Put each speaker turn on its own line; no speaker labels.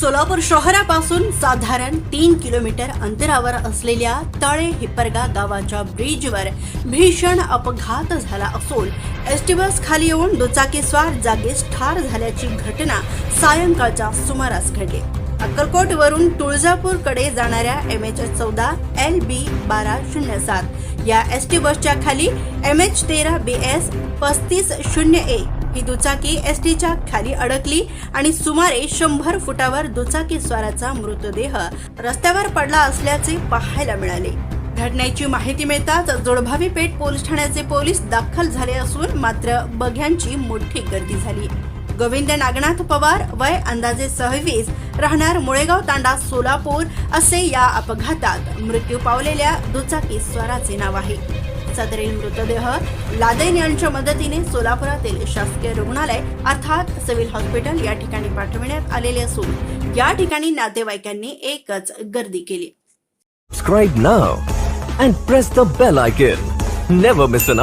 सोलापूर शहरापासून साधारण तीन किलोमीटर अंतरावर असलेल्या तळे हिप्परगा गावाच्या ब्रिजवर भीषण अपघात झाला असून एसटी बस खाली येऊन दुचाकीस्वार जागीच ठार झाल्याची घटना सायंकाळच्या सुमारास घडली. अक्कलकोट वरून तुळजापूरकडे जाणाऱ्या एम एच चौदा एल बी बारा शून्य सात या एस टी बसच्या खाली एम एच तेरा बी एस पस्तीस शून्य एक ही दुचाकी एसटीच्या खाली अडकली आणि सुमारे शंभर फुटावर दुचाकी स्वाराचा मृतदेह रस्त्यावर पडला असल्याचे पाहायला मिळाले. घटनेची माहिती मिळताच जोडभावी पेठ पोलीस ठाण्याचे पोलीस दाखल झाले असून मात्र बघ्यांची मोठी गर्दी झाली. गोविंद नागनाथ पवार वय अंदाजे सव्वीस राहणार मुळेगाव तांडा सोलापूर असे या अपघातात मृत्यू पावलेल्या दुचाकी स्वाराचे नाव आहे. सदरील मृतदेह लादेन यांच्या मदतीने सोलापुरातील शासकीय रुग्णालय अर्थात सिव्हिल हॉस्पिटल या ठिकाणी पाठविण्यात आलेले असून या ठिकाणी नातेवाईकांनी एकच गर्दी केली
Subscribe now and press the bell icon. Never miss an.